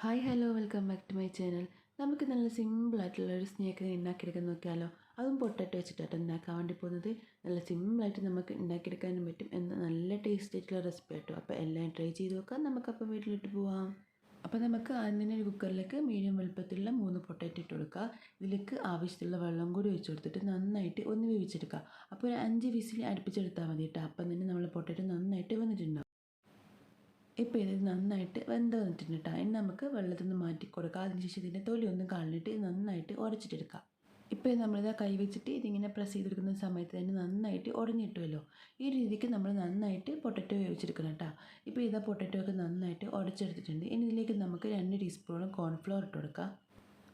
Hi hello welcome back to my channel നമുക്ക് നല്ല സിമ്പിളായിട്ടുള്ള ഒരു സ്നേക്ക് ഉണ്ടാക്കിയെടുക്കാൻ നോക്കിയാലോ? അതും പൊട്ടറ്റോ വെച്ചിട്ടാണ് ഉണ്ടാക്കാൻ വേണ്ടി പോകുന്നത്. നല്ല സിമ്പിളായിട്ട് നമുക്ക് ഉണ്ടാക്കിയെടുക്കാനും പറ്റും എന്ന് നല്ല ടേസ്റ്റ് ആയിട്ടുള്ള റെസിപ്പി കേട്ടോ അപ്പോൾ എല്ലാം ട്രൈ ചെയ്ത് നോക്കാം. നമുക്കപ്പോൾ വീട്ടിലിട്ട് പോവാം. അപ്പോൾ നമുക്ക് ആദ്യം തന്നെ ഒരു കുക്കറിലേക്ക് മീഡിയം വലുപ്പത്തിലുള്ള മൂന്ന് പൊട്ടറ്റോ ഇട്ട് കൊടുക്കുക ഇതിലേക്ക് ആവശ്യത്തിലുള്ള വെള്ളം കൂടി ഒഴിച്ചു കൊടുത്തിട്ട് നന്നായിട്ട് ഒന്ന് വേവിച്ചെടുക്കുക അപ്പോൾ ഒരു അഞ്ച് വിസിൽ അടുപ്പിച്ചെടുത്താൽ മതി കേട്ടോ അപ്പം തന്നെ നമ്മൾ പൊട്ടറ്റോ നന്നായിട്ട് വന്നിട്ടുണ്ടാവും. ഇപ്പോൾ ഇത് നന്നായിട്ട് വെന്ത് വന്നിട്ടുണ്ട് കേട്ടോ ഇനി നമുക്ക് വെള്ളത്തിൽ നിന്ന് മാറ്റി കൊടുക്കുക അതിനുശേഷം ഇതിന്റെ ഒന്ന് കളഞ്ഞിട്ട് നന്നായിട്ട് ഉടച്ചിട്ടെടുക്കാം. ഇപ്പോൾ നമ്മളിത് കൈ വെച്ചിട്ട് ഇതിങ്ങനെ പ്രസ് ചെയ്തെടുക്കുന്ന സമയത്ത് തന്നെ നന്നായിട്ട് ഉടഞ്ഞിട്ടുമല്ലോ ഈ രീതിക്ക് നമ്മൾ നന്നായിട്ട് പൊട്ടറ്റോ വേവിച്ചെടുക്കണം കേട്ടോ ഇപ്പോൾ ഇതാ പൊട്ടറ്റോ ഒക്കെ നന്നായിട്ട് ഉടച്ചെടുത്തിട്ടുണ്ട്. ഇനി ഇതിലേക്ക് നമുക്ക് രണ്ട് ടീസ്പൂണോളം കോൺഫ്ലോർ ഇട്ട് കൊടുക്കാം.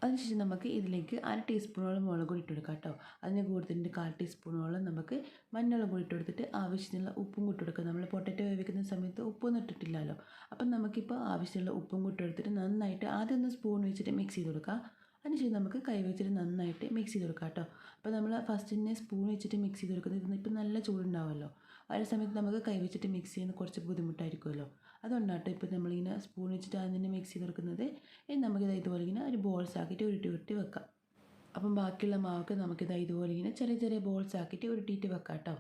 അതിനുശേഷം നമുക്ക് ഇതിലേക്ക് അര ടീസ്പൂണോളം മുളക് പൊടി ഇട്ട് കൊടുക്കാം കേട്ടോ. അതിന് കൂടുതലിന്റെ കാൽ ടീസ്പൂണോളം നമുക്ക് മഞ്ഞളും കൂടി ഇട്ട് കൊടുത്തിട്ട് ആവശ്യത്തിനുള്ള ഉപ്പും കൂട്ടി കൊടുക്കുക നമ്മൾ പൊട്ടറ്റോ വേവിക്കുന്ന സമയത്ത് ഉപ്പൊന്നും ഇട്ടിട്ടില്ലല്ലോ. അപ്പം നമുക്കിപ്പോൾ ആവശ്യമുള്ള ഉപ്പും കൂട്ടി കൊടുത്തിട്ട് നന്നായിട്ട് ആദ്യം ഒന്ന് സ്പൂൺ വെച്ചിട്ട് മിക്സ് ചെയ്ത് കൊടുക്കുക അതിനുശേഷം നമുക്ക് കൈ വെച്ചിട്ട് നന്നായിട്ട് മിക്സ് ചെയ്ത് കൊടുക്കാം കേട്ടോ. അപ്പോൾ നമ്മൾ ഫസ്റ്റ് തന്നെ സ്പൂൺ വെച്ചിട്ട് മിക്സ് ചെയ്ത് കൊടുക്കുന്നത് ഇപ്പം നല്ല ചൂടുണ്ടാവുമല്ലോ. ആ സമയത്ത് നമുക്ക് കൈ വെച്ചിട്ട് മിക്സ് ചെയ്യുന്നത് കുറച്ച് ബുദ്ധിമുട്ടായിരിക്കുമല്ലോ. അതുകൊണ്ടാട്ടോ ഇപ്പോൾ നമ്മളിങ്ങനെ സ്പൂൺ വെച്ചിട്ട് ആദ്യം തന്നെ മിക്സ് ചെയ്ത് കൊടുക്കുന്നത് ഇനി നമുക്കിത് ഇതുപോലെ ഇങ്ങനെ ഒരു ബോൾസ് ആക്കിയിട്ട് ഉരുട്ടി ഉരുട്ടി വെക്കാം. അപ്പം ബാക്കിയുള്ള മാവൊക്കെ നമുക്കിത് ഇതുപോലെ ഇങ്ങനെ ചെറിയ ചെറിയ ബോൾസ് ആക്കിയിട്ട് ഉരുട്ടിയിട്ട് വെക്കാം കേട്ടോ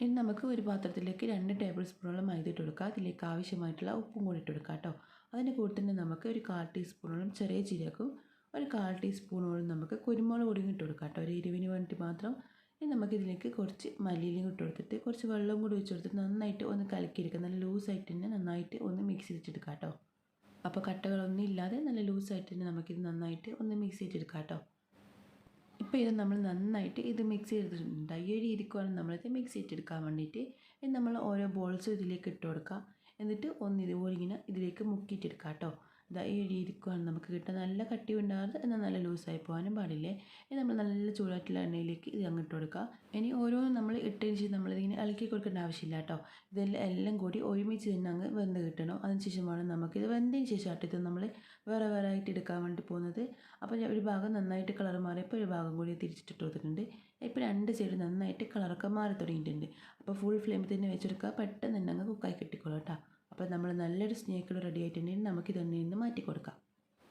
ഇനി നമുക്ക് ഒരു പാത്രത്തിലേക്ക് രണ്ട് ടേബിൾ സ്പൂണോളം മൈദ ഇട്ട് കൊടുക്കുക അതിലേക്ക് ആവശ്യമായിട്ടുള്ള ഉപ്പും കൂടി ഇട്ട് കൊടുക്കുക കേട്ടോ. അതിന്റെ കൂടെ തന്നെ നമുക്ക് ഒരു കാൽ ടീസ്പൂണോളം ചെറിയ ജീരകവും ഒരു കാൽ ടീസ്പൂണോളം നമുക്ക് കുരുമുളക് പൊടിയും ഇട്ട് കൊടുക്കാം കേട്ടോ. ഒരു എരിവിന് വേണ്ടി മാത്രം ഇനി നമുക്കിതിലേക്ക് കുറച്ച് മല്ലിയിലും ഇട്ട് കൊടുത്തിട്ട് കുറച്ച് വെള്ളം കൂടി ഒഴിച്ച് കൊടുത്തിട്ട് നന്നായിട്ട് ഒന്ന് കലക്കിയെടുക്കുക. നല്ല ലൂസായിട്ട് തന്നെ നന്നായിട്ട് ഒന്ന് മിക്സ് ചെയ്തിട്ടെടുക്കാം കേട്ടോ. അപ്പോൾ കട്ടകളൊന്നും ഇല്ലാതെ നല്ല ലൂസായിട്ട് തന്നെ നമുക്കിത് നന്നായിട്ട് ഒന്ന് മിക്സ് ചെയ്തെടുക്കാം കേട്ടോ. ഇപ്പോൾ ഇത് നമ്മൾ നന്നായിട്ട് ഇത് മിക്സ് ചെയ്തിട്ടുണ്ട് ഈ ഒരു രീതിക്കാണ് നമ്മളിത് മിക്സ് ചെയ്തെടുക്കാൻ വേണ്ടിയിട്ട് ഇനി നമ്മൾ ഓരോ ബോൾസും ഇതിലേക്ക് ഇട്ട് കൊടുക്കുക. എന്നിട്ട് ഒന്ന് ഇതുപോലെ ഇങ്ങനെ ഇതിലേക്ക് മുക്കിയിട്ടെടുക്കാം കേട്ടോ. ഇതാ ഈ രീതിക്കാണ് നമുക്ക് കിട്ടുക. നല്ല കട്ടി ഉണ്ടാകാതെ എന്നാൽ നല്ല ലൂസായി പോകാനും പാടില്ലേ? ഇനി നമ്മൾ നല്ല ചൂടായിട്ടുള്ള എണ്ണയിലേക്ക് ഇത് അങ്ങോട്ട് കൊടുക്കുക. ഇനി ഓരോന്നും നമ്മൾ ഇട്ടതിന് ശേഷം നമ്മളിതിങ്ങനെ ഇളക്കി കൊടുക്കേണ്ട ആവശ്യമില്ല കേട്ടോ. ഇതെല്ലാം എല്ലാം കൂടി ഒരുമിച്ച് തന്നെ അങ്ങ് വെന്ത് കിട്ടണം. അതിനുശേഷമാണ് നമുക്കിത് വെന്തതിന് ശേഷം ആയിട്ട് നമ്മൾ വേറെ വേറെ ആയിട്ട് എടുക്കാൻ വേണ്ടി പോകുന്നത്. അപ്പോൾ ഒരു ഭാഗം നന്നായിട്ട് കളർ മാറിയപ്പോൾ ഒരു ഭാഗം കൂടി തിരിച്ചിട്ട് കൊടുത്തിട്ടുണ്ട്. ഇപ്പോൾ രണ്ട് സൈഡ് നന്നായിട്ട് കളറൊക്കെ മാറി തുടങ്ങിയിട്ടുണ്ട്. അപ്പോൾ ഫുൾ ഫ്ലെയിമിൽ തന്നെ വെച്ചെടുക്കുക. പെട്ടെന്ന് തന്നെ അങ്ങ് കുക്കായി കിട്ടിക്കോളൂ കേട്ടോ. അപ്പോൾ നമ്മൾ നല്ലൊരു സ്നേക്കുകൾ റെഡി ആയിട്ടുണ്ടെങ്കിൽ നമുക്ക് നിന്ന് മാറ്റി കൊടുക്കാം.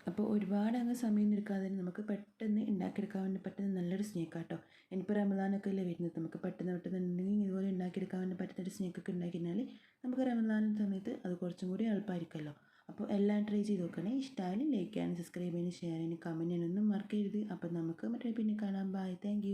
അപ്പോൾ ഒരുപാട് അങ്ങ് സമയം എടുക്കാതെ നമുക്ക് പെട്ടെന്ന് ഉണ്ടാക്കിയെടുക്കാൻ വേണ്ടി പറ്റുന്ന നല്ലൊരു സ്നേക്ക് കേട്ടോ ഇനിയിപ്പോൾ റമദാനൊക്കെ അല്ലേ വരുന്നത്? നമുക്ക് പെട്ടെന്ന് പെട്ടെന്ന് ഉണ്ടെങ്കിൽ ഇതുപോലെ ഉണ്ടാക്കിയെടുക്കാൻ വേണ്ടി പറ്റുന്ന ഒരു സ്നേക്കൊക്കെ ഉണ്ടാക്കിയിരുന്നാൽ നമുക്ക് റമദാൻ സമയത്ത് അത് കുറച്ചും കൂടി എളുപ്പമായിരിക്കുമല്ലോ അപ്പോൾ എല്ലാം ട്രൈ ചെയ്ത് നോക്കണേ. ഇഷ്ടമായാലും ലൈക്ക് ചെയ്യാനും സബ്സ്ക്രൈബ് ചെയ്യാനും ഷെയർ ചെയ്യാനും കമന്റ് ചെയ്യാനൊന്നും മറക്കരുത്. അപ്പോൾ നമുക്ക് മറ്റേ പിന്നെ കാണാം. Bye thank